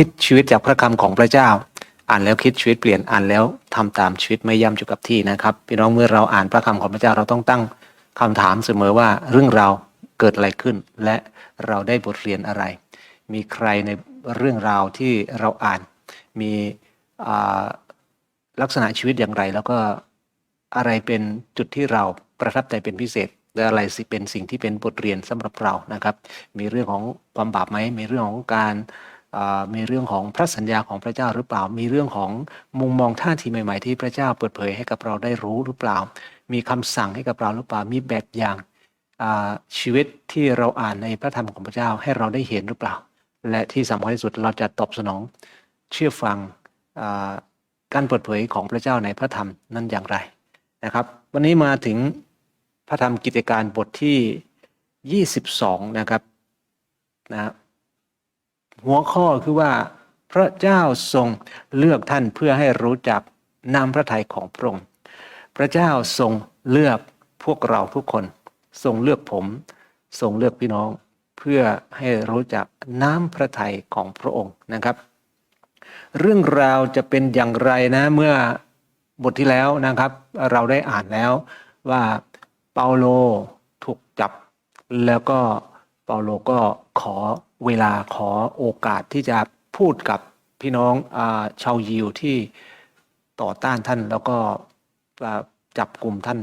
คิดชีวิตจากพระคำของพระเจ้า อ่านแล้วคิดชีวิตเปลี่ยนอ่านแล้วทำตามชีวิตไม่ย่ำอยู่กับที่นะครับพี่น้องเมื่อเราอ่านพระคำของพระเจ้าเราต้องตั้งคำถามเสมอว่าเรื่องเราเกิดอะไรขึ้น และเราได้บทเรียนอะไร มีใครในเรื่องราวที่เราอ่าน มีลักษณะชีวิตอย่างไร แล้วก็อะไรเป็นจุดที่เราประทับใจเป็นพิเศษและอะไรสิเป็นสิ่งที่เป็นบทเรียนสำหรับเรานะครับ มีเรื่องของความบาปไหมมีเรื่องของการ มีเรื่องของพระสัญญาของพระเจ้าหรือเปล่า มีเรื่องของมุมมองท่าทีใหม่ๆที่พระเจ้าเปิดเผยให้กับเราได้รู้หรือเปล่า มีคำสั่งให้กับเราหรือเปล่า มีแบบอย่างชีวิตที่เราอ่านในพระธรรมของพระเจ้าให้เราได้เห็นหรือเปล่า และที่สำคัญที่สุดเราจะตอบสนองเชื่อฟังการเปิดเผยของพระเจ้าในพระธรรมนั้นอย่างไรนะครับ วันนี้มาถึงพระธรรมกิจการบทที่ 22 นะครับนะ หัวข้อคือว่าพระเจ้าทรงเลือกท่านเพื่อให้รู้จักนามพระทัยของพระองค์ พระเจ้าทรงเลือกพวกเราทุกคน ทรงเลือกผมทรงเลือกพี่น้อง เพื่อให้รู้จักน้ำพระทัยของพระองค์นะครับ เรื่องราวจะเป็นอย่างไรนะเมื่อบทที่แล้วนะครับ เราได้อ่านแล้วว่าเปาโลถูกจับแล้วก็ เปาโลก็ขอเวลาขอโอกาสที่จะพูดกับพี่น้องอาชาวยิวที่ต่อต้านท่านแล้วก็จับกลุ่มท่าน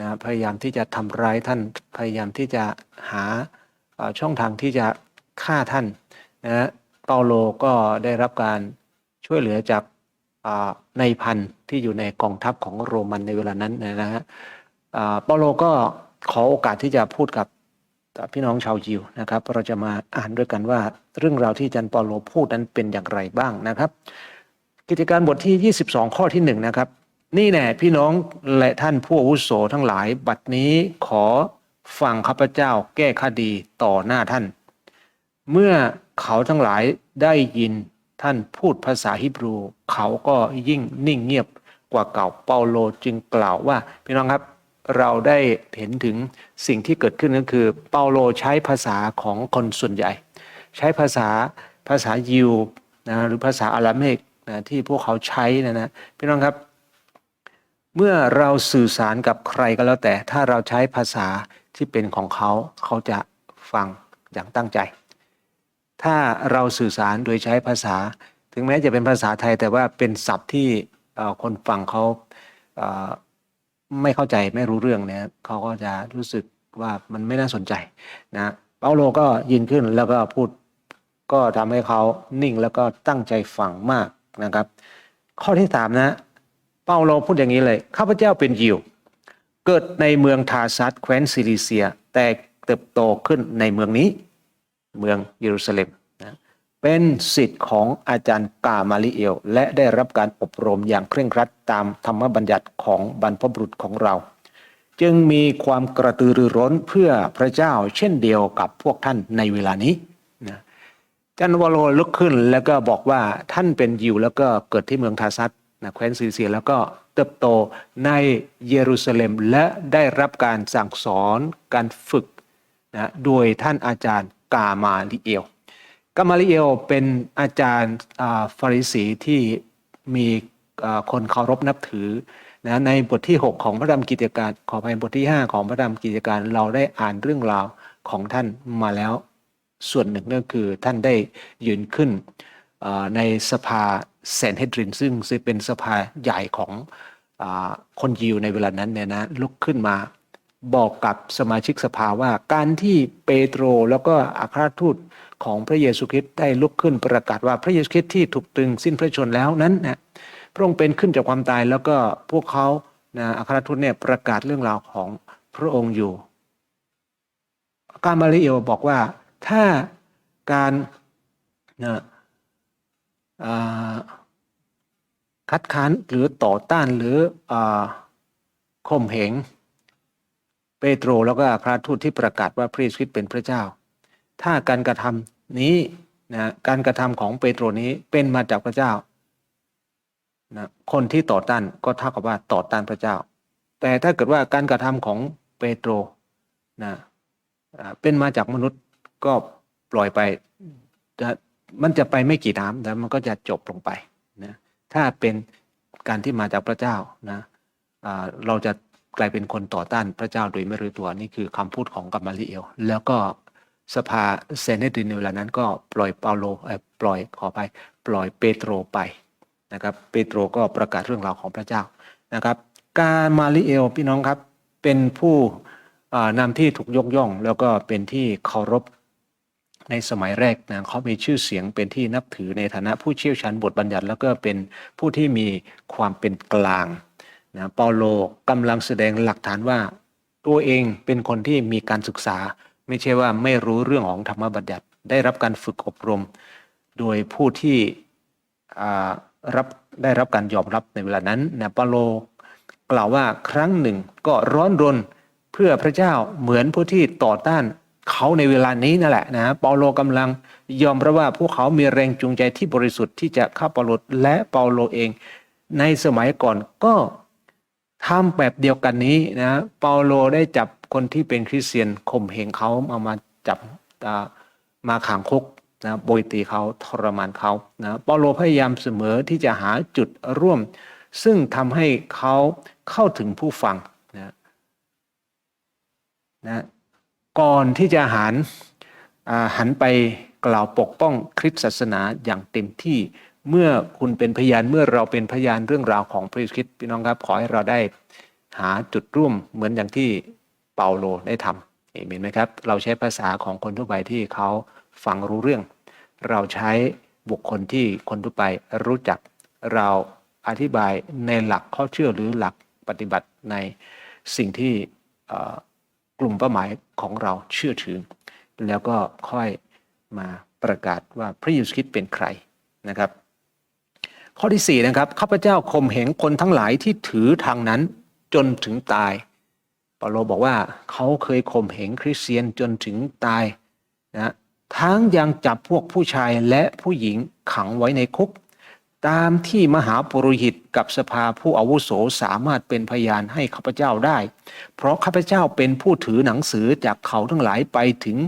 นะพยายามที่จะทำร้ายท่านพยายามที่จะหาาช่องทางที่จะฆ่าท่านนะเปาโลก็ได้รับการช่วยเหลือจากาในพันที่อยู่ในกองทัพของโรมันในเวลานั้นนะฮะเปาโลก็ขอโอกาสที่จะพูดกับ พี่น้องชาวยิวนะครับ เราจะมาอ่านด้วยกันว่าเรื่องราวที่อาจันเปาโลพูดนั้นเป็นอย่างไรบ้างนะครับ กิจการบทที่ 22 ข้อที่1นะครับ นี่แน่พี่น้องและท่านผู้อาวุโสทั้งหลายบัดนี้ขอฟังข้าพเจ้าแก้คดีต่อหน้าท่าน เมื่อเขาทั้งหลายได้ยินท่านพูดภาษาฮิบรู เขาก็ยิ่งนิ่งเงียบกว่าเก่าเปาโลจึงกล่าวว่าพี่น้องครับ เราได้เห็นถึงสิ่งที่เกิดขึ้นก็คือ เปาโลใช้ภาษาของคนส่วนใหญ่ ใช้ภาษาภาษายิวนะหรือภาษาอาราเมกนะที่พวกเขาใช้นะนะพี่น้องครับ เมื่อเราสื่อสารกับใครก็แล้วแต่ ถ้าเราใช้ภาษาที่เป็นของเขาเขาจะฟังอย่างตั้งใจ ถ้าเราสื่อสารโดยใช้ภาษา ถึงแม้จะเป็นภาษาไทยแต่ว่าเป็นศัพท์ที่คนฟังเขา ไม่เข้าใจไม่รู้เรื่องเนี่ยเขาก็จะรู้สึกว่ามันไม่น่าสนใจนะเปาโลก็ยืนขึ้นแล้วก็พูดก็ทำให้เขานิ่งแล้วก็ตั้งใจฟังมากนะครับ ข้อที่สามนะ เปาโลพูดอย่างนี้เลยข้าพเจ้าเป็นยิว เกิดในเมืองทาซัสแคว้นซิลิเซีย แต่เติบโตขึ้นในเมืองนี้ เมืองเยรูซาเล็ม เป็นสิทธิ์ของอาจารย์กามาลิเอล และได้รับการอบรมอย่างเคร่งครัดตามธรรมบัญญัติของบรรพบุรุษของเรา จึงมีความกระตือรือร้นเพื่อพระเจ้าเช่นเดียวกับพวกท่านในเวลานี้นะจันวโลลุกขึ้นแล้วก็บอกว่าท่านเป็นยิวแล้วก็เกิดที่เมืองทาซัสนะแคว้นซิลิเซียแล้วก็เติบโตในเยรูซาเล็มและได้รับการสั่งสอนการฝึกนะโดยท่านอาจารย์กามาลิเอล กามาลิเอลเป็นอาจารย์ฟาริสีที่มีคนเคารพนับถือนะในบทที่ 6 ของพระธรรมกิจการขออภัยบทที่ 5 ของพระธรรมกิจการเราได้อ่านเรื่องราวของท่านมาแล้ว ส่วนหนึ่งก็คือท่านได้ยืนขึ้นในสภาเซนเฮดรินซึ่งซึ่งเป็นสภาใหญ่ของอคนยิวในเวลานั้นเนี่ยนะลุกขึ้นมาบอกกับสมาชิกสภาว่าการที่เปโตรแล้วก็อัครทูต ของพระเยซูคริสต์ได้ลุกขึ้นประกาศว่าพระเยซูคริสต์ที่ถูกตึงสิ้นพระชนแล้วนั้นนะพระองค์เป็นขึ้นจากความตายแล้วก็พวกเขานะอัครทูตเนี่ยประกาศเรื่องราวของพระองค์อยู่ กามาลิเอลบอกว่าถ้าการนะคัดค้านหรือต่อต้านหรืออข่มเหงเปโตรแล้วก็อัครทูตที่ประกาศว่าพระเยซูคริสต์เป็นพระเจ้า ถ้าการกระทำนี้นะการกระทำของเปโตรนี้เป็นมาจากพระเจ้านะคนที่ต่อต้านก็เท่ากับว่าต่อต้านพระเจ้า แต่ถ้าเกิดว่าการกระทำของเปโตรนะเป็นมาจากมนุษย์ก็ปล่อยไปนะมันจะไปไม่กี่น้ำแต่มันก็จะจบลงไปนะถ้าเป็นการที่มาจากพระเจ้านะเราจะกลายเป็นคนต่อต้านพระเจ้าโดยไม่รู้ตัวนี่คือคำพูดของกัมมาลิเอล แล้วก็ สภาเซเนตินในเวลานั้นก็ปล่อยเปาโลปล่อยขอไปปล่อยเปโตรไปนะครับเปโตรก็ประกาศเรื่องราวของพระเจ้านะครับ การมาลิเอลพี่น้องครับเป็นผู้นำที่ถูกยกย่อง แล้วก็เป็นที่เคารพในสมัยแรกนะเขามีชื่อเสียงเป็นที่นับถือในฐานะผู้เชี่ยวชาญบทบัญญัติ แล้วก็เป็นผู้ที่มีความเป็นกลางนะเปาโลกำลังแสดงหลักฐานว่าตัวเองเป็นคนที่มีการศึกษา ไม่ใช่ว่าไม่รู้เรื่องของธรรมบัญญัติ ได้รับการฝึกอบรม โดยผู้ที่รับได้รับการยอมรับในเวลานั้นนะเปาโลกล่าวว่าครั้งหนึ่งก็ร้อนรนเพื่อพระเจ้าเหมือนผู้ที่ต่อต้านเขาในเวลานี้นั่นแหละนะเปาโลกำลังยอมรับว่าพวกเขามีแรงจูงใจที่บริสุทธิ์ที่จะเข้าเปาโลและเปาโลเอง ในสมัยก่อนก็ทำแบบเดียวกันนี้นะเปาโลได้จับ คนที่เป็นคริสเตียนข่มเหงเขาเอามาจับมาขังคุกนะโบยตีเขาทรมานเขานะเปาโลพยายามเสมอที่จะหาจุดร่วม ซึ่งทำให้เขาเข้าถึงผู้ฟังนะนะก่อนที่จะหันอ่าหันไปกล่าวปกป้องคริสตศาสนาอย่างเต็มที่เมื่อคุณเป็นพยานเมื่อเราเป็นพยานเรื่องราวของพระเยซูคริสต์พี่น้องครับขอให้เราได้หาจุดร่วมเหมือนอย่างที่ เปาโลได้ทำเห็นไหมครับ เราใช้ภาษาของคนทั่วไปที่เขาฟังรู้เรื่อง เราใช้บุคคลที่คนทั่วไปรู้จัก เราอธิบายในหลักข้อเชื่อหรือหลักปฏิบัติในสิ่งที่กลุ่มเป้าหมายของเราเชื่อถือ แล้วก็ค่อยมาประกาศว่าพระเยซูคริสต์เป็นใครนะครับ ข้อที่4นะครับข้าพเจ้าข่มเหงคนทั้งหลายที่ถือทางนั้นจนถึงตาย ปาโลบอกว่าเขาเคยข่มเหงคริสเตียนจนถึงตายนะทั้งยังจับพวกผู้ชายและผู้หญิงขังไว้ในคุก ตามที่มหาปุโรหิตกับสภาผู้อาวุโสสามารถเป็นพยานให้ข้าพเจ้าได้ เพราะข้าพเจ้าเป็นผู้ถือหนังสือจากเขาทั้งหลายไปถึง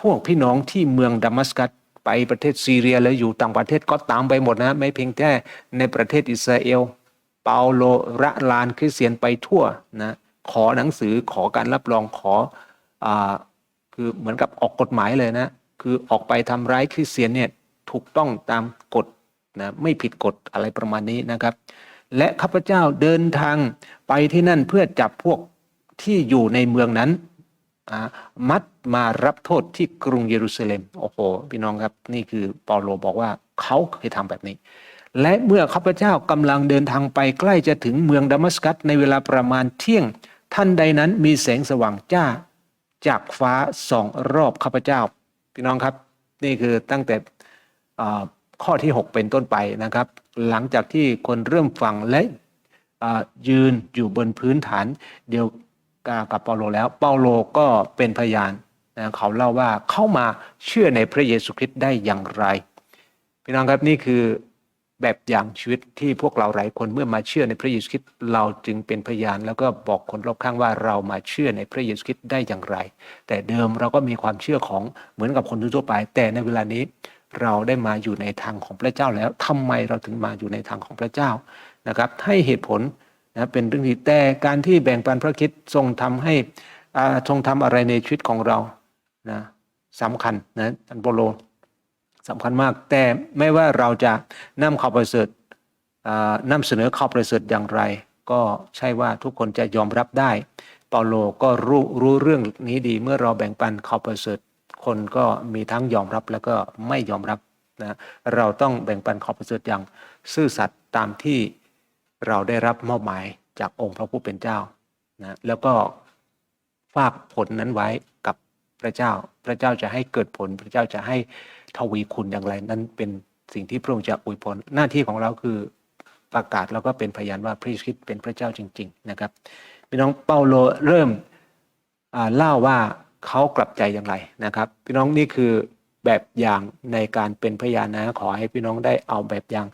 พวกพี่น้องที่เมืองดามัสกัสไปประเทศซีเรียแล้วอยู่ต่างประเทศก็ตามไปหมดนะ ไม่เพียงแค่ในประเทศอิสราเอล เปาโลระลานคริสเตียนไปทั่วนะ ขอหนังสือขอการรับรองขออาคือเหมือนกับออกกฎหมายเลยนะ คือออกไปทำร้ายคริสเตียนเนี่ยถูกต้องตามกฎนะไม่ผิดกฎอะไรประมาณนี้นะครับ และข้าพเจ้าเดินทางไปที่นั่นเพื่อจับพวกที่อยู่ในเมืองนั้นมัดมารับโทษที่กรุงเยรูซาเล็มโอ้โหพี่น้องครับนี่คือเปาโลบอกว่าเขาเคยทำแบบนี้ และเมื่อข้าพเจ้ากำลังเดินทางไปใกล้จะถึงเมืองดามัสกัสในเวลาประมาณเที่ยง ท่านใดนั้นมีแสงสว่างจ้าจากฟ้าส่องรอบข้าพเจ้าพี่น้องครับ นี่คือตั้งแต่ข้อที่ 6 เป็นต้นไปนะครับ หลังจากที่คนเริ่มฟังและยืนอยู่บนพื้นฐานเดียวกับเปาโลแล้ว เปาโลก็เป็นพยานนะเขาเล่าว่าเข้ามาเชื่อในพระเยซูคริสต์ได้อย่างไรพี่น้องครับนี่คือ แบบอย่างชีวิตที่พวกเราหลายคนเมื่อมาเชื่อในพระเยซูคริสต์เราจึงเป็นพยาน แล้วก็บอกคนรอบข้างว่าเรามาเชื่อในพระเยซูคริสต์ได้อย่างไร แต่เดิมเราก็มีความเชื่อของเหมือนกับคนทั่วไป แต่ในเวลานี้เราได้มาอยู่ในทางของพระเจ้าแล้วทำไมเราถึงมาอยู่ในทางของพระเจ้านะครับ ให้เหตุผลนะเป็นเรื่องที่แต่การที่แบ่งปันพระคิดทรงทำให้อ่าทรงทำอะไรในชีวิตของเรานะสำคัญนะท่านโปโล สำคัญมาก แต่ไม่ว่าเราจะนำข่าวประเสริฐอ่านำเสนอข่าวประเสริฐอย่างไร ก็ใช่ว่าทุกคนจะยอมรับได้เปาโลก็รู้รู้เรื่องนี้ดีเมื่อเราแบ่งปันข่าวประเสริฐคนก็มีทั้งยอมรับแล้วก็ไม่ยอมรับนะเราต้องแบ่งปันข่าวประเสริฐอย่างซื่อสัตย์ตามที่เราได้รับมอบหมายจากองค์พระผู้เป็นเจ้านะแล้วก็ฝากผลนั้นไว้กับพระเจ้า พระเจ้าจะให้เกิดผล พระเจ้าจะให้ ทวีคุณอย่างไร นั่นเป็นสิ่งที่พระองค์จะอวยพรหน้าที่ของเราคือประกาศแล้วก็เป็นพยานว่าพระคริสต์เป็นพระเจ้าจริง ๆ นะครับพี่น้องเปาโลเริ่มเล่าว่าเขากลับใจอย่างไรนะครับพี่น้องนี่คือแบบอย่างในการเป็นพยานนะ ขอให้พี่น้องได้เอาแบบอย่าง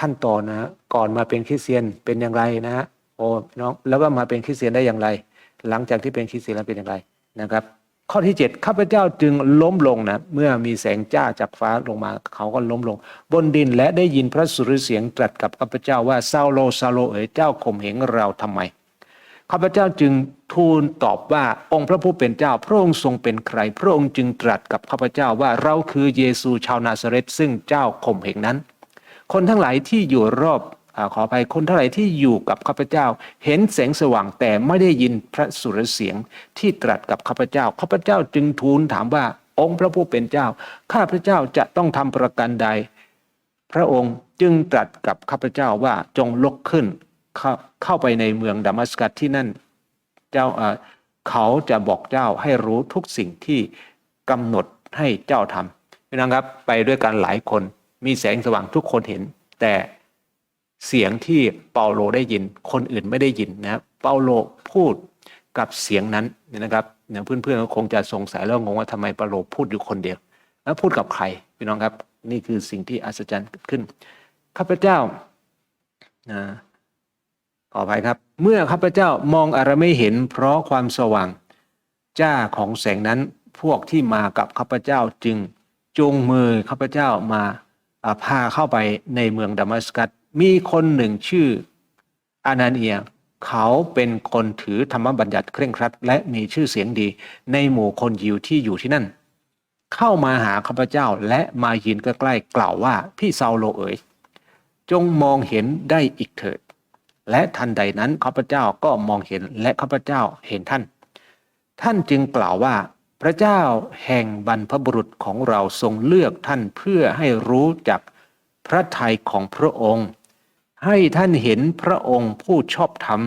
ขั้นตอนนะก่อนมาเป็นคริสเตียนเป็นอย่างไรนะฮะโอ้พี่น้องแล้วก็มาเป็นคริสเตียนได้อย่างไร หลังจากที่เป็นคริสเตียนแล้วเป็นอย่างไรนะครับ ข้อที่เจ็ดข้าพเจ้าจึงล้มลงนะเมื่อมีแสงจ้าจากฟ้าลงมาเขาก็ล้มลง บนดินและได้ยินพระสุรเสียงตรัสกับข้าพเจ้าว่าซาโลซาโลเอ๋ยเจ้าข่มเหงเราทำไมข้าพเจ้าจึงทูลตอบว่าองค์พระผู้เป็นเจ้า พระองค์ทรงเป็นใคร พระองค์จึงตรัสกับข้าพเจ้าว่าเราคือเยซูชาวนาซาเรตซึ่งเจ้าข่มเหงนั้น คนทั้งหลายที่อยู่รอบ ขออภัยคนเทั้งหลายที่อยู่กับข้าพเจ้า เห็นแสงสว่างแต่ไม่ได้ยินพระสุรเสียงที่ตรัสกับข้าพเจ้าข้าพเจ้าจึงทูลถามว่าองค์พระผู้เป็นเจ้า ข้าพเจ้าจะต้องทำประการใด พระองค์จึงตรัสกับข้าพเจ้าว่าจงลุกขึ้นเข้าไปในเมืองดามัสกัสที่นั่น เจ้าเขาจะบอกเจ้าให้รู้ทุกสิ่งที่กำหนดให้เจ้าทำพี่น้องครับไปด้วยกันหลายคนมีแสงสว่างทุกคนเห็น แต่ เสียงที่เปาโลได้ยิน คนอื่นไม่ได้ยินนะครับเปาโลพูดกับเสียงนั้นนะครับเนี่ยเพื่อนๆก็คงจะสงสัยแล้วงงว่าทำไมเปาโลพูดอยู่คนเดียว แล้วพูดกับใครพี่น้องครับ นี่คือสิ่งที่อัศจรรย์เกิดขึ้นข้าพเจ้านะขออภัยครับ เมื่อข้าพเจ้ามองอะไรไม่เห็น เพราะความสว่างจ้าของแสงนั้นพวกที่มากับข้าพเจ้าจึงจูงมือข้าพเจ้ามาอ่าพาเข้าไปในเมืองดามัสกัส มีคนหนึ่งชื่ออานาเนีย เขาเป็นคนถือธรรมบัญญัติเคร่งครัด และมีชื่อเสียงดี ในหมู่คนยิวที่อยู่ที่นั่น เข้ามาหาข้าพเจ้าและมายืนใกล้ๆกล่าวว่าพี่ซาโลเอ๋ยจงมองเห็นได้อีกเถิด และทันใดนั้นข้าพเจ้าก็มองเห็นและข้าพเจ้าเห็นท่าน ท่านจึงกล่าวว่า พระเจ้าแห่งบรรพบุรุษของเราทรงเลือกท่านเพื่อให้รู้จักพระทัยของพระองค์ ให้ท่านเห็นพระองค์ผู้ชอบธรรม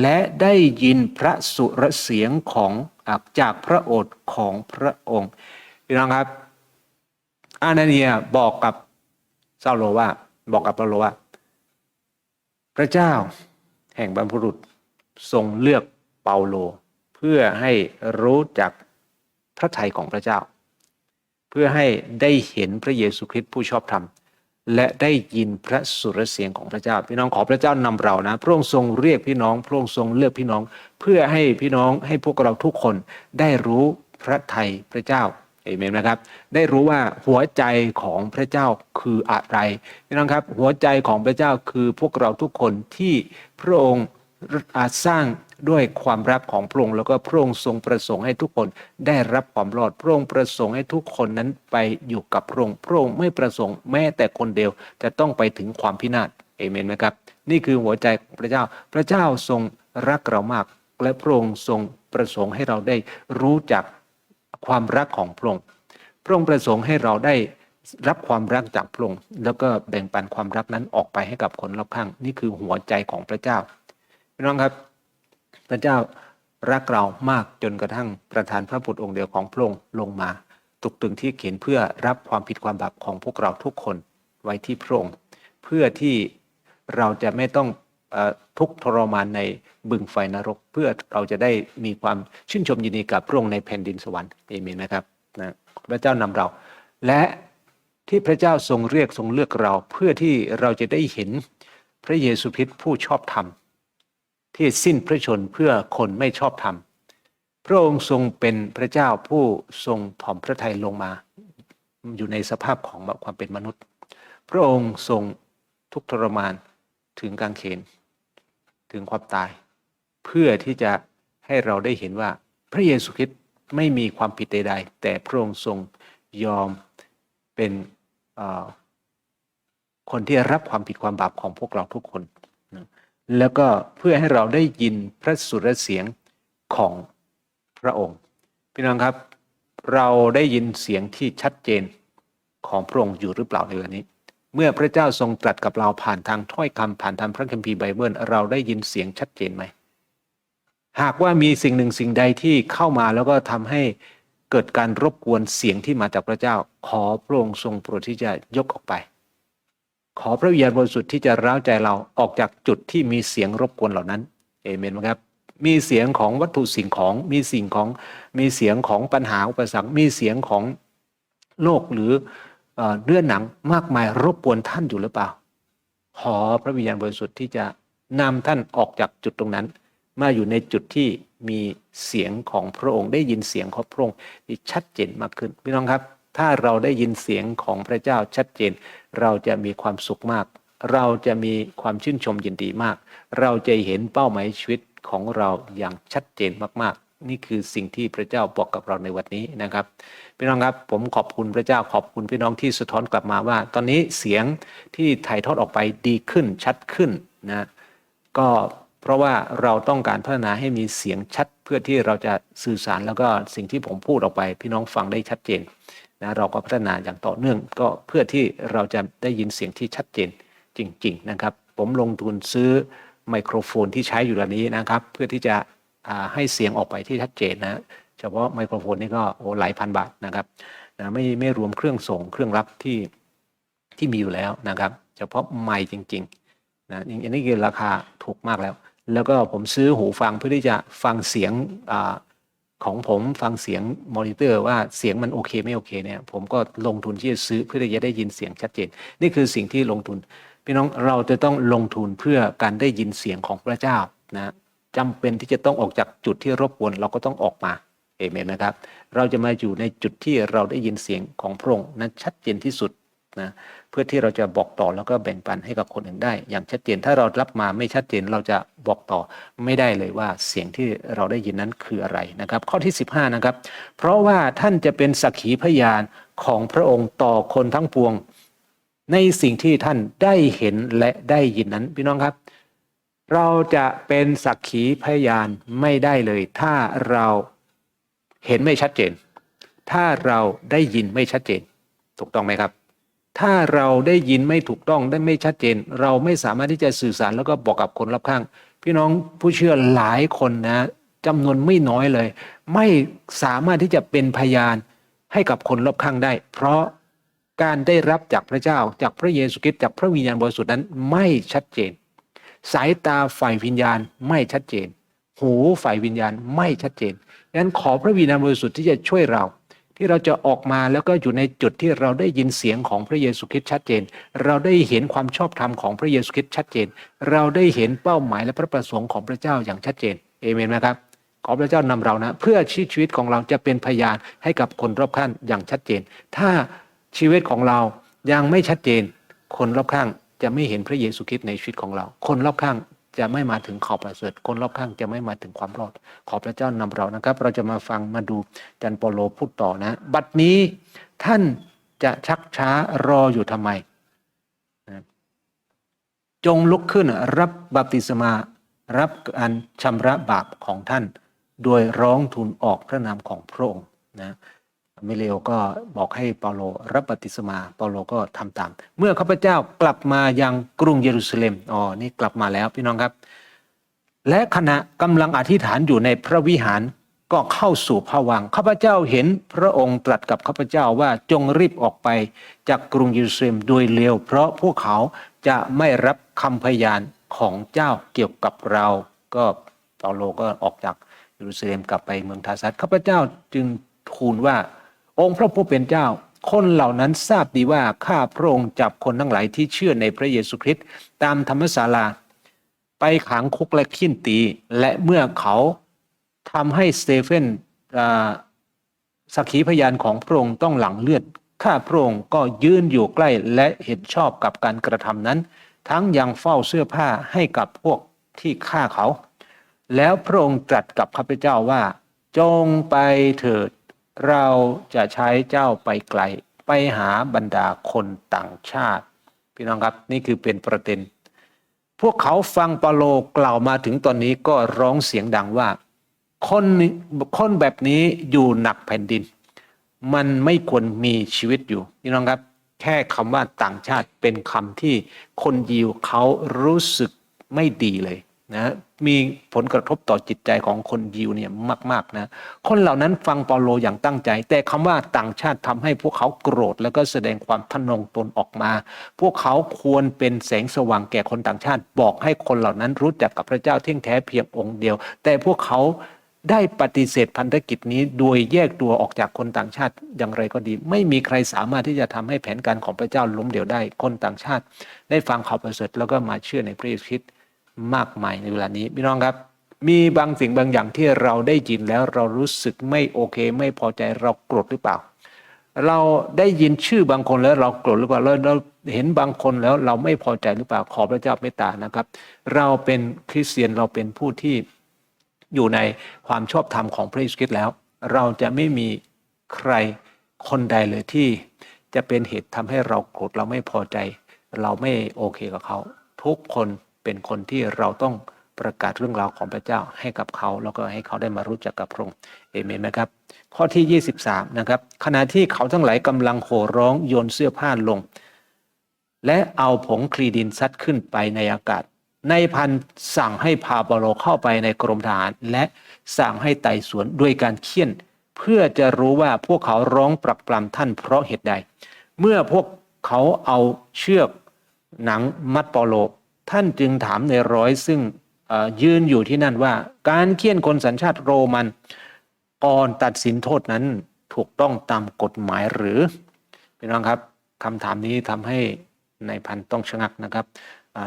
และได้ยินพระสุรเสียงของจากพระโอษฐ์ของพระองค์พี่น้องครับ อานาเนียบอกกับซาโลว่าบอกกับเปาโลว่า พระเจ้าแห่งบรรพุรุษทรงเลือกเปาโล เพื่อให้รู้จักพระทัยของพระเจ้า เพื่อให้ได้เห็นพระเยซูคริสต์ผู้ชอบธรรม และได้ยินพระสุรเสียงของพระเจ้า พี่น้องขอพระเจ้านำเรานะ พระองค์ทรงเรียกพี่น้อง พระองค์ทรงเลือกพี่น้อง เพื่อให้พี่น้องให้พวกเราทุกคนได้รู้พระทัยพระเจ้าเอเมนนะครับ ได้รู้ว่าหัวใจของพระเจ้าคืออะไรพี่น้องครับ หัวใจของพระเจ้าคือพวกเราทุกคนที่พระองค์สร้าง ด้วยความรักของพระองค์แล้วก็พระองค์ทรงประสงค์ให้ทุกคนได้รับความรอดพระองค์ประสงค์ให้ทุกคนนั้นไปอยู่กับพระองค์พระองค์ไม่ประสงค์แม้แต่คนเดียวจะต้องไปถึงความพินาศเอเมนไหมครับ นี่คือหัวใจของพระเจ้า พระเจ้าทรงรักเรามาก และพระองค์ทรงประสงค์ให้เราได้รู้จักความรักของพระองค์พระองค์ประสงค์ให้เราได้รับความรักจากพระองค์แล้วก็แบ่งปันความรักนั้นออกไปให้กับคนรอบข้าง นี่คือหัวใจของพระเจ้าพี่น้องครับ พระเจ้ารักเรามากจนกระทั่งประทานพระบุตรองค์เดียวของพระองค์ลงมาตุกตึงที่เขียนเพื่อรับความผิดความบาปของพวกเราทุกคนไว้ที่พระองค์เพื่อที่เราจะไม่ต้องอทุกข์ทรมานในบึงไฟนรก เพื่อเราจะได้มีความชื่นชมยินดีกับพระองค์ในแผ่นดินสวรรค์เอเมนนะครับนะพระเจ้านำเรา และที่พระเจ้าทรงเรียกทรงเลือกเรา เพื่อที่เราจะได้เห็นพระเยซูคริสต์ผู้ชอบธรรม ที่สิ้นพระชนเพื่อคนไม่ชอบธรรม พระองค์ทรงเป็นพระเจ้าผู้ทรงถ่อมพระทัยลงมา อยู่ในสภาพของความเป็นมนุษย์ พระองค์ทรงทุกข์ทรมานถึงกางเขน ถึงความตาย เพื่อที่จะให้เราได้เห็นว่าพระเยซูคริสต์ไม่มีความผิดใดๆ แต่พระองค์ทรงยอมเป็นคนที่รับความผิดความบาปของพวกเราทุกคน แล้วก็เพื่อให้เราได้ยินพระสุรเสียงของพระองค์ พี่น้องครับ เราได้ยินเสียงที่ชัดเจนของพระองค์อยู่หรือเปล่าในวันนี้ เมื่อพระเจ้าทรงตรัสกับเราผ่านทางถ้อยคำผ่านทางพระคัมภีร์ไบเบิลเราได้ยินเสียงชัดเจนไหมหากว่ามีสิ่งหนึ่งสิ่งใดที่เข้ามาแล้วก็ทำให้เกิดการรบกวนเสียงที่มาจากพระเจ้า ขอพระองค์ทรงโปรดที่จะยกออกไป ขอพระวิญญาณบริสุทธิ์ที่จะร้าวใจเราออกจากจุดที่มีเสียงรบกวนเหล่านั้นเอเมนไหมครับมีเสียงของวัตถุสิ่งของมีสิ่งของมีเสียงของปัญหาอุปสรรคมีเสียงของโลกหรือเอ่อเนื้อหนังมากมายรบกวนท่านอยู่หรือเปล่า ขอพระวิญญาณบริสุทธิ์ที่จะนำท่านออกจากจุดตรงนั้น มาอยู่ในจุดที่มีเสียงของพระองค์ได้ยินเสียงของพระองค์ที่ชัดเจนมากขึ้นพี่น้องครับ ถ้าเราได้ยินเสียงของพระเจ้าชัดเจน เราจะมีความสุขมาก เราจะมีความชื่นชมยินดีมาก เราจะเห็นเป้าหมายชีวิตของเราอย่างชัดเจนมากๆ นี่คือสิ่งที่พระเจ้าบอกกับเราในวันนี้นะครับพี่น้องครับผมขอบคุณพระเจ้าขอบคุณพี่น้องที่สะท้อนกลับมาว่า ตอนนี้เสียงที่ถ่ายทอดออกไปดีขึ้นชัดขึ้นนะก็เพราะว่าเราต้องการพัฒนาให้มีเสียงชัดเพื่อที่เราจะสื่อสารแล้วก็สิ่งที่ผมพูดออกไป พี่น้องฟังได้ชัดเจน นะเราก็พัฒนาอย่างต่อเนื่อง ก็เพื่อที่เราจะได้ยินเสียงที่ชัดเจนจริง ๆ นะครับ ผมลงทุนซื้อไมโครโฟนที่ใช้อยู่ตอนนี้นะครับ เพื่อที่จะให้เสียงออกไปที่ชัดเจนนะเฉพาะไมโครโฟนนี่ก็โอ้หลายพันบาทนะครับนะไม่ไม่รวมเครื่องส่งเครื่องรับที่ที่มีอยู่แล้วนะครับ เฉพาะไมค์จริงๆนะอันนี้คือราคาถูกมากแล้ว แล้วก็ผมซื้อหูฟังเพื่อที่จะฟังเสียงอ ของผมฟังเสียงมอนิเตอร์ว่าเสียงมันโอเคไม่โอเคเนี่ยผมก็ลงทุนที่จะซื้อเพื่อที่จะได้ยินเสียงชัดเจน นี่คือสิ่งที่ลงทุน พี่น้องเราจะต้องลงทุนเพื่อการได้ยินเสียงของพระเจ้านะจำเป็นที่จะต้องออกจากจุดที่รบกวนเราก็ต้องออกมาเอเมนนะครับ เราจะมาอยู่ในจุดที่เราได้ยินเสียงของพระองค์นั้นชัดเจนที่สุด นะเพื่อที่เราจะบอกต่อแล้วก็แบ่งปันให้กับคนอื่นได้ อย่างชัดเจนถ้าเรารับมาไม่ชัดเจนเราจะบอกต่อไม่ได้เลยว่าเสียงที่เราได้ยินนั้นคืออะไรนะครับ ข้อที่ 15นะครับเพราะว่าท่านจะเป็นสักขีพยานของพระองค์ต่อคนทั้งปวง ในสิ่งที่ท่านได้เห็นและได้ยินนั้นพี่น้องครับ เราจะเป็นสักขีพยานไม่ได้เลย ถ้าเราเห็นไม่ชัดเจน ถ้าเราได้ยินไม่ชัดเจน ถูกต้องไหมครับ ถ้าเราได้ยินไม่ถูกต้องได้ไม่ชัดเจน เราไม่สามารถที่จะสื่อสารแล้วก็บอกกับคนรอบข้าง พี่น้องผู้เชื่อหลายคนนะจำนวนไม่น้อยเลย ไม่สามารถที่จะเป็นพยานให้กับคนรอบข้างได้ เพราะการได้รับจากพระเจ้าจากพระเยซูคริสต์จากพระวิญญาณบริสุทธิ์นั้นไม่ชัดเจน สายตาฝ่ายวิญญาณไม่ชัดเจน หูฝ่ายวิญญาณไม่ชัดเจนดังนั้นขอพระวิญญาณบริสุทธิ์ที่จะช่วยเรา ที่เราจะออกมาแล้วก็อยู่ในจุดที่เราได้ยินเสียงของพระเยซูคริสต์ชัดเจน เราได้เห็นความชอบธรรมของพระเยซูคริสต์ชัดเจน เราได้เห็นเป้าหมายและพระประสงค์ของพระเจ้าอย่างชัดเจนเอเมนไหมครับขอพระเจ้านำเรานะเพื่อชีวิตของเราจะเป็นพยานให้กับคนรอบข้างอย่างชัดเจน ถ้าชีวิตของเรายังไม่ชัดเจน คนรอบข้างจะไม่เห็นพระเยซูคริสต์ในชีวิตของเรา คนรอบข้าง จะไม่มาถึงขอบประเสริฐคนรอบข้างจะไม่มาถึงความรอด ขอพระเจ้านำเรานะครับ เราจะมาฟังมาดูจันโปโลพูดต่อนะ บัดนี้ท่านจะชักช้ารออยู่ทำไม จงลุกขึ้นรับ บัพติศมา รับการชำระบาปของท่าน โดยร้องทูลออกพระนามของพระองค์นะ มิเลโอก็บอกให้เปาโลรับบัพติศมาเปาโลก็ทำตาม เมื่อข้าพเจ้ากลับมายังกรุงเยรูซาเล็มอ๋อนี่กลับมาแล้วพี่น้องครับ และขณะกำลังอธิษฐานอยู่ในพระวิหารก็เข้าสู่ภวังข้าพเจ้าเห็นพระองค์ตรัสกับข้าพเจ้าว่าจงรีบออกไปจากกรุงเยรูซาเล็มโดยเร็ว เพราะพวกเขาจะไม่รับคำพยานของเจ้าเกี่ยวกับเรา ก็เปาโลก็ออกจากเยรูซาเล็มกลับไปเมืองทาซัสข้าพเจ้าจึงทูลว่า องค์พระผู้เป็นเจ้า คนเหล่านั้นทราบดีว่าข้าพระองค์จับคนทั้งหลายที่เชื่อในพระเยซูคริสต์ตามธรรมศาลา ไปขังคุกและขิ้นตี และเมื่อเขาทำให้สเตเฟนสักขีพยานของพระองค์ต้องหลังเลือด ข้าพระองค์ก็ยืนอยู่ใกล้และเห็นชอบกับการกระทำนั้น ทั้งยังเฝ้าเสื้อผ้าให้กับพวกที่ฆ่าเขา แล้วพระองค์ตรัสกับข้าพเจ้าว่า จงไปเถิด เราจะใช้เจ้าไปไกล ไปหาบรรดาคนต่างชาติ พี่น้องครับนี่คือเป็นประเด็น พวกเขาฟังเปาโลกล่าวมาถึงตอนนี้ก็ร้องเสียงดังว่า คนคนแบบนี้อยู่หนักแผ่นดิน มันไม่ควรมีชีวิตอยู่ พี่น้องครับ แค่คำว่าต่างชาติเป็นคำที่คนยิวเขารู้สึกไม่ดีเลย นะมีผลกระทบต่อจิตใจของคนยิวเนี่ยมาก ๆ นะ คนเหล่านั้นฟังเปาโลอย่างตั้งใจ แต่คำว่าต่างชาติทำให้พวกเขาโกรธ แล้วก็แสดงความทะนงตนออกมา พวกเขาควรเป็นแสงสว่างแก่คนต่างชาติ บอกให้คนเหล่านั้นรู้จักกับพระเจ้าเที่ยงแท้เพียงองค์เดียว แต่พวกเขาได้ปฏิเสธพันธกิจนี้โดยแยกตัวออกจากคนต่างชาติอย่างไรก็ดี ไม่มีใครสามารถที่จะทำให้แผนการของพระเจ้าล้มเหลวได้คนต่างชาติ ได้ฟังข่าวประเสริฐแล้วก็มาเชื่อในพระเยซูคริสต์ มากมายในเวลานี้พี่น้องครับ มีบางสิ่งบางอย่างที่เราได้ยินแล้วเรารู้สึกไม่โอเค ไม่พอใจเราโกรธหรือเปล่า เราได้ยินชื่อบางคนแล้วเราโกรธหรือเปล่าเราเราเห็นบางคนแล้วเราไม่พอใจหรือเปล่าขอพระเจ้าเมตตานะครับ เราเป็นคริสเตียนเราเป็นผู้ที่อยู่ในความชอบธรรมของพระเยซูคริสต์แล้ว เราจะไม่มีใครคนใดเลยที่จะเป็นเหตุทำให้เราโกรธเราไม่พอใจ เราไม่โอเคกับเขา ทุกคน เป็นคนที่เราต้องประกาศเรื่องราวของพระเจ้าให้กับเขา แล้วก็ให้เขาได้มารู้จักกับพระองค์เอเมนไหมครับ ข้อที่ 23 นะครับ ขณะที่เขาทั้งหลายกำลังโห่ร้องโยนเสื้อผ้าลง และเอาผงคลีดินซัดขึ้นไปในอากาศ ในพันสั่งให้พาเปโลเข้าไปในกรมทหาร และสั่งให้ไต่สวนด้วยการเคี่ยน เพื่อจะรู้ว่าพวกเขาร้องปรักปรำท่านเพราะเหตุใด เมื่อพวกเขาเอาเชือกหนังมัดเปโล ท่านจึงถามในร้อยซึ่งยืนอยู่ที่นั่นว่า การเคี่ยนคนสัญชาติโรมันก่อนตัดสินโทษนั้นถูกต้องตามกฎหมายหรือพี่น้องครับคำถามนี้ทำให้ในพันต้องชะงักนะครับ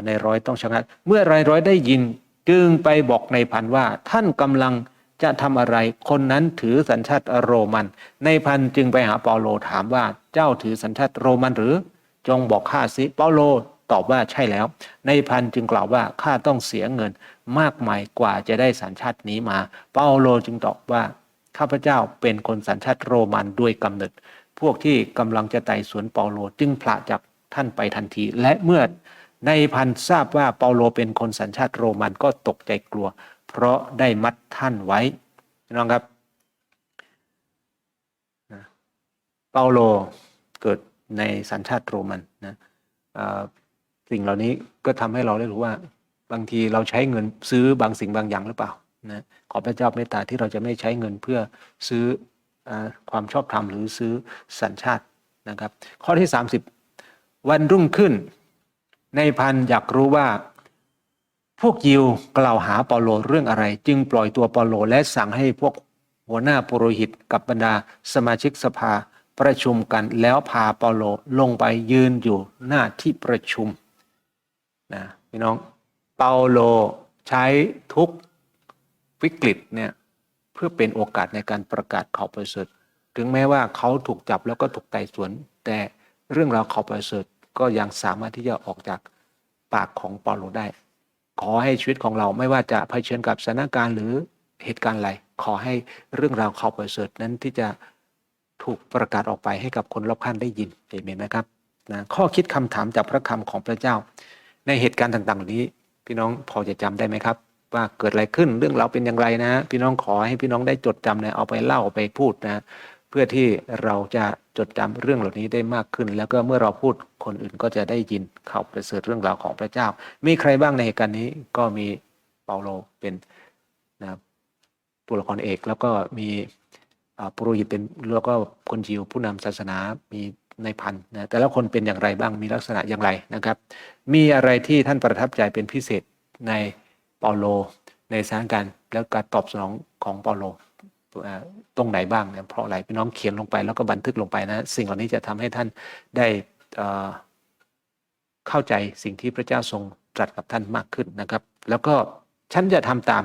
ในร้อยต้องชะงัก เมื่อรายร้อยได้ยินจึงไปบอกในพันว่าท่านกำลังจะทำอะไร คนนั้นถือสัญชาติโรมัน ในพันจึงไปหาเปาโลถามว่าเจ้าถือสัญชาติโรมันหรือ จงบอกข้าสิเปาโล ตอบว่าใช่แล้ว ในายพันจึงกล่าวว่าข้าต้องเสียเงินมากมายกว่าจะได้สัญชาตินี้มา เปาโลจึงตอบว่าข้าพเจ้าเป็นคนสัญชาติโรมันด้วยกำเนิด พวกที่กำลังจะไต่สวนเปาโลจึงพละจากท่านไปทันที และเมื่อในพันทราบว่าเปาโลเป็นคนสัญชาติโรมันก็ตกใจกลัว เพราะได้มัดท่านไว้น้องครับนะเปาโลเกิดในสัญชาติโรมันนะอ่า สิ่งเหล่านี้ก็ทำให้เราได้รู้ว่า บางทีเราใช้เงินซื้อบางสิ่งบางอย่างหรือเปล่านะขอพระเจ้าเมตตาที่เราจะไม่ใช้เงินเพื่อซื้ออความชอบธรรมหรือซื้อสัญชาตินะครับ ข้อที่ 30 วันรุ่งขึ้น ในพันอยากรู้ว่า พวกยิวกล่าวหาเปาโลเรื่องอะไร จึงปล่อยตัวเปาโลและสั่งให้พวกหัวหน้าปุโรหิตกับบรรดาสมาชิกสภาประชุมกันแล้วพาเปาโลลงไปยืนอยู่หน้าที่ประชุม นะพี่น้องเปาโลใช้ทุกวิกฤตเนี่ยเพื่อเป็นโอกาสในการประกาศข่าวประเสริฐถึงแม้ว่าเขาถูกจับแล้วก็ถูกไต่สวน แต่เรื่องราวข่าวประเสริฐก็ยังสามารถที่จะออกจากปากของเปาโลได้ ขอให้ชีวิตของเราไม่ว่าจะเผชิญกับสถานการณ์หรือเหตุการณ์อะไรขอให้เรื่องราวข่าวประเสริฐนั้นที่จะถูกประกาศออกไปให้กับคนรอบข้างได้ยินเอเมนนะครับนะข้อคิดคำถามจากพระคำของพระเจ้า ในเหตุการณ์ต่างๆเหล่านี้ พี่น้องพอจะจำได้ไหมครับ ว่าเกิดอะไรขึ้นเรื่องราวเป็นอย่างไรนะ พี่น้องขอให้พี่น้องได้จดจำนะเอาไปเล่าไปพูดนะเพื่อที่เราจะจดจำเรื่องเหล่านี้ได้มากขึ้น แล้วก็เมื่อเราพูดคนอื่นก็จะได้ยินข่าวประเสริฐเรื่องราวของพระเจ้า มีใครบ้างในเหตุการณ์นี้ก็มีเปาโลเป็นนะตัวละครเอกแล้วก็มีปุโรหิตเป็นแล้วก็คนยิวผู้นำศาสนา มี ในพันนะแต่ละคนเป็นอย่างไรบ้างมีลักษณะอย่างไรนะครับ มีอะไรที่ท่านประทับใจเป็นพิเศษในเปาโล ในสถานการณ์แล้วการตอบสนองของเปาโลตรงไหนบ้างเนี่ยเพราะอะไรพี่น้องเขียนลงไปแล้วก็บันทึกลงไปนะ สิ่งเหล่านี้จะทำให้ท่านได้เอ่อเข้าใจสิ่งที่พระเจ้าทรงตรัสกับท่านมากขึ้นนะครับ แล้วก็ฉันจะทำตาม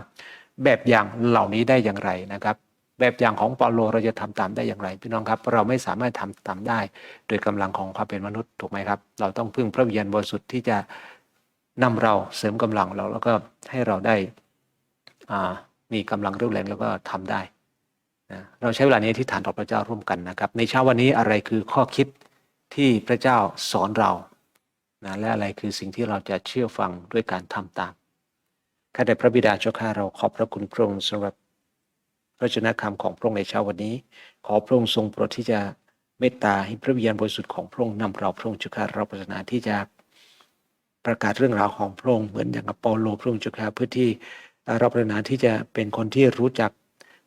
แบบอย่างเหล่านี้ได้อย่างไรนะครับ แบบอย่างของเปาโลเราจะทำตามได้อย่างไร พี่น้องครับ เราไม่สามารถทำตามได้ โดยกำลังของความเป็นมนุษย์ถูกไหมครับ เราต้องพึ่งพระวิญญาณบริสุทธิ์ที่จะนำเราเสริมกำลังเราแล้วก็ให้เราได้อ่ามีกำลังเรี่ยวแรงแล้วก็ทำได้นะเราใช้เวลานี้ที่ฐานต่อพระเจ้าร่วมกันนะครับ ในเช้าวันนี้อะไรคือข้อคิดที่พระเจ้าสอนเรานะและอะไรคือสิ่งที่เราจะเชื่อฟังด้วยการทำตามข้าแต่พระบิดาเจ้าข้าเราขอบพระคุณพระองค์สำหรับ พระชนะคำของพระองค์ในเช้าวันนี้ ขอพระองค์ทรงโปรดที่จะเมตตาให้พระวิญญาณบริสุทธิ์ของพระองค์นำเราพระองค์จุกาเราปรารถนาที่จะประกาศเรื่องราวของพระองค์เหมือนอย่างกับเปาโลพระองค์จุกาเพื่อที่เราปรารถนาที่จะเป็นคนที่รู้จัก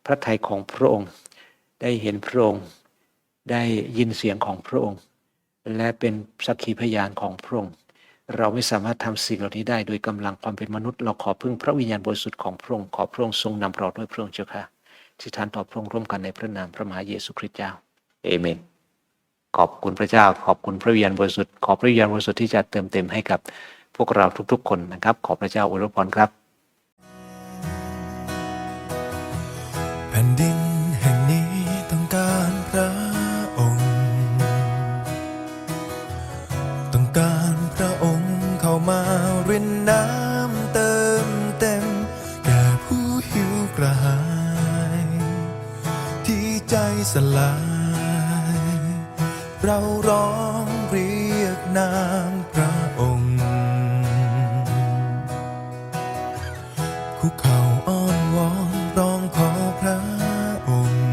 พระทัยของพระองค์ ได้เห็นพระองค์ ได้ยินเสียงของพระองค์ และเป็นสักขีพยานของพระองค์เราไม่สามารถทำสิ่งเหล่านี้ได้โดยกำลังความเป็นมนุษย์ เราขอพึ่งพระวิญญาณบริสุทธิ์ของพระองค์ขอพระองค์ทรงนำเราด้วยพระองค์เจ้าค่ะ ที่ฐานต่อพร่องร่วมกันในพระนามพระมหาเยซูคริสต์เจ้าเอเมน ขอบคุณพระเจ้า ขอบคุณพระวิญญาณบริสุทธิ์ขอบพระวิญญาณบริสุทธิ์ที่จะเติมเต็มให้กับพวกเราทุก ๆ คนนะครับ ขอบพระเจ้าอวยพรครับแผ่นดินแห่งนี้ต้องการพระองค์ ต้องการพระองค์เข้ามารินน้ สลาย เราร้องเรียกนามพระองค์คุกเข่าอ้อนวอนร้องขอพระองค์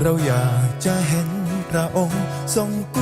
เราอยากจะเห็นพระองค์ทรงกู้